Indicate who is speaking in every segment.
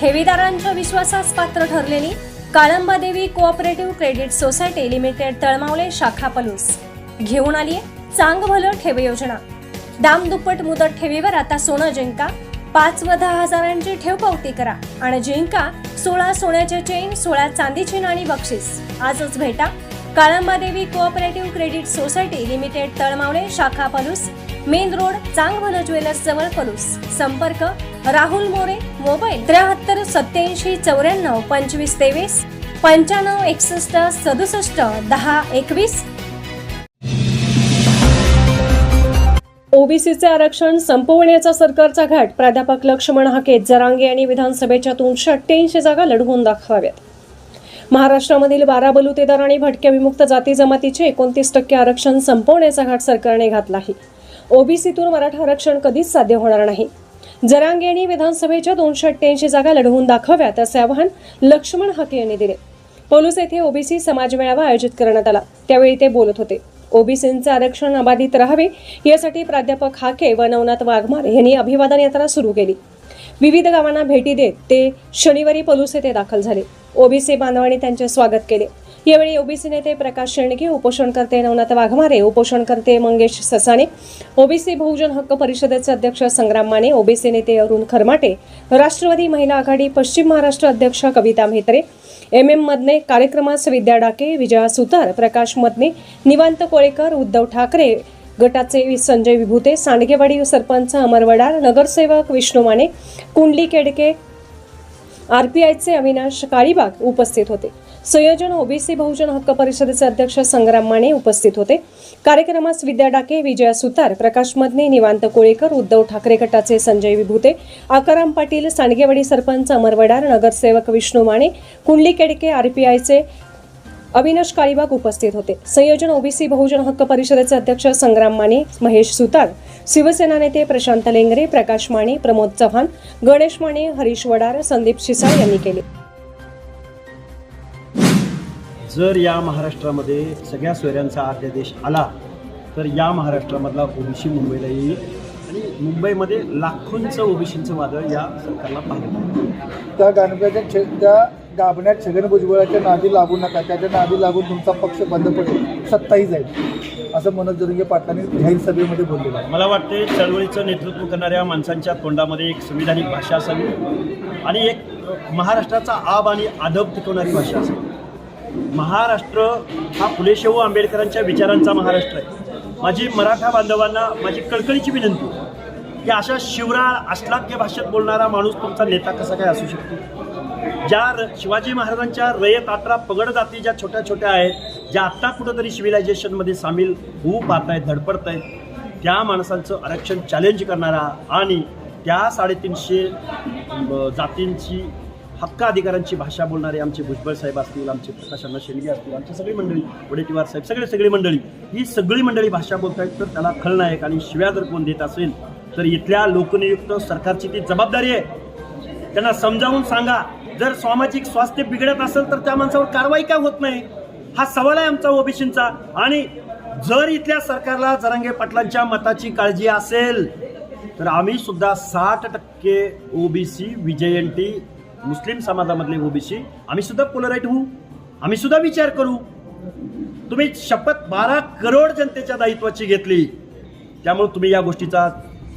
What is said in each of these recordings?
Speaker 1: ठेवीदारांच्या विश्वासास पात्र ठरलेली Kalamba Devi cooperative credit society limited Talmavale शाखा पलूस. घेऊन आली चांग भलं ठेव योजना. दाम दुप्पट मुदत ठेवीवर आता सोनं जिंका. पाच व दहा हजारांची ठेव पावती करा आणि जिंका सोळा सोन्याचे चेन सोळा चांदीची नाणी बक्षीस. आजच भेटा. Kalamba Devi cooperative credit society limited Talmavale शाखा Palus. Main road Changbhala jewellers जवळ पलूस. संपर्क राहुल मोरे मोबाईल त्र्याहत्तर सत्याऐंशी चौऱ्याण्णव पंचवीस तेवीस पंच्याण्णव एकसष्ट सदुसष्ट दहा एकवीस. ओबीसीचे आरक्षण संपवण्याचा सरकारचा घाट प्राध्यापक लक्ष्मण हाके जरांगे यांनी विधानसभेच्या दोनशे अठ्ठ्याऐंशी जागा लढवून दाखवाव्यात. महाराष्ट्रामधील बारा बलुतेदार आणि भटक्या विमुक्त जाती जमातीचे एकोणतीस टक्के आरक्षण संपवण्याचा घाट सरकारने घातला आहे ओबीसीतून मराठा आरक्षण कधीच साध्य होणार नाही. जरांगे यांनी विधानसभेच्या दोनशे अठ्ठ्याऐंशी जागा लढवून दाखवाव्यात असे आवाहन लक्ष्मण हाके यांनी दिले. पोलूस येथे ओबीसी समाज मेळावा आयोजित करण्यात आला. त्यावेळी ते बोलत होते. ओबीसींचे आरक्षण अबाधित राहावे यासाठी प्राध्यापक हाके व नवनाथ वाघमारे यांनी अभिवादन यात्रा सुरू केली. विविध गावांना भेटी देत ते शनिवारी पलूस येथे दाखल झाले. ओबीसी बांधवांनी त्यांचे स्वागत केले. यावेळी ओबीसी नेते प्रकाश शेंडगे उपोषणकर्ते नवनाथ वाघमारे उपोषणकर्ते मंगेश ससाणे ओबीसी बहुजन हक्क परिषदेचे अध्यक्ष संग्राम माने ओबीसी नेते अरुण खरमाटे राष्ट्रवादी महिला आघाडी पश्चिम महाराष्ट्र अध्यक्ष कविता म्हेत्रे एम एम मदने कार्यक्रमास विद्या डाके विजया सुतार प्रकाश मदने निवांत कोळेकर उद्धव ठाकरे गटाचे संजय विभूते सांडगेवाडी सरपंच अमर वडार नगरसेवक विष्णू माने कुंडली केडके आरपीआयचे अविनाश काळीबाग उपस्थित होते. संयोजन ओबीसी बहुजन हक्क परिषदेचे अध्यक्ष संग्राम माने उपस्थित होते. कार्यक्रमास विद्या डाके विजया सुतार प्रकाश मदने निवांत कोळेकर उद्धव ठाकरे गटाचे संजय विभूते आकाराम पाटील सांडगेवाडी सरपंच अमर वडार नगरसेवक विष्णू माने कुंडली केडके आरपीआयचे अविनाश काळीबाग उपस्थित होते. संयोजन ओबीसी बहुजन हक्क परिषदेचे अध्यक्ष संग्राम माने महेश सुतार शिवसेना नेते प्रशांत लेंगरे प्रकाश माने प्रमोद चव्हाण गणेश माने हरीश वडार संदीप शिसाळ यांनी केले.
Speaker 2: जर या महाराष्ट्रामध्ये सगळ्या सोयऱ्यांचा अध्यादेश आला तर या महाराष्ट्रामधला ओबीसी मुंबईला येईल आणि मुंबईमध्ये लाखोंचं ओबीसींचं वादळ या सरकारला पाहिलं
Speaker 3: त्या गाणप्याच्या त्या गाभण्यात छगन भुजबळाच्या नादी लागू नका. त्याच्या नादी लागून तुमचा पक्ष बंद पडेल. सत्ताही जाईल. असं मनोज जरंगे पाटलांनी जाहीर सभेमध्ये बोललेलं आहे.
Speaker 2: मला वाटते चळवळीचं नेतृत्व करणाऱ्या माणसांच्या तोंडामध्ये एक संविधानिक भाषा असावी आणि एक महाराष्ट्राचा आब आणि आदब टिकवणारी भाषा असावी. महाराष्ट्र हा फुलेशाहू आंबेडकरांच्या विचारांचा महाराष्ट्र आहे. माझी मराठा बांधवांना माझी कळकळीची विनंती की अशा शिवराळ अश्लाघ्य भाषेत बोलणारा माणूस तुमचा नेता कसा काय असू शकतो? ज्या र- शिवाजी महाराजांच्या रयत आत्रा पगड जाती ज्या छोट्या छोट्या आहेत ज्या आत्ता कुठंतरी सिव्हिलायझेशनमध्ये सामील होऊ पाहत आहेत धडपडत आहेत त्या माणसांचं आरक्षण चॅलेंज करणारा आणि त्या साडेतीनशे जातींची हक्क अधिकारांची भाषा बोलणारे आमचे भुजबळ साहेब असतील आमचे प्रकाश अण्णा शेंडगे असतील आमची सगळी मंडळी वडेटीवार साहेब सगळे सगळी मंडळी ही सगळी मंडळी भाषा बोलत आहेत तर त्याला खलनायक आणि शिव्या जर कोण देत असेल तर इथल्या लोकनियुक्त सरकारची ती जबाबदारी आहे. त्यांना समजावून सांगा. जर सामाजिक स्वास्थ्य बिघडत असेल तर त्या माणसावर कारवाई का होत नाही? हा सवाल आहे आमचा ओबीसींचा. आणि जर इथल्या सरकारला जरांगे पाटलांच्या मताची काळजी असेल तर आम्ही सुद्धा साठ टक्के ओबीसी विजयंती मुस्लिम समाजामधले ओबीसी आम्ही सुद्धा पोलराईट होऊ. आम्ही सुद्धा विचार करू. तुम्ही शपथ बारा करोड जनतेच्या दायित्वाची घेतली. त्यामुळे तुम्ही या गोष्टीचा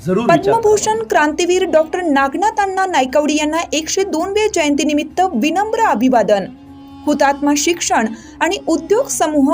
Speaker 2: जरूर.
Speaker 4: पद्मभूषण क्रांतीवीर डॉक्टर नागनाथ अण्णा नायकवडी यांना एकशे दोनव्या जयंतीनिमित्त विनम्र अभिवादन हुतात्मा शिक्षण आणि उद्योग समूह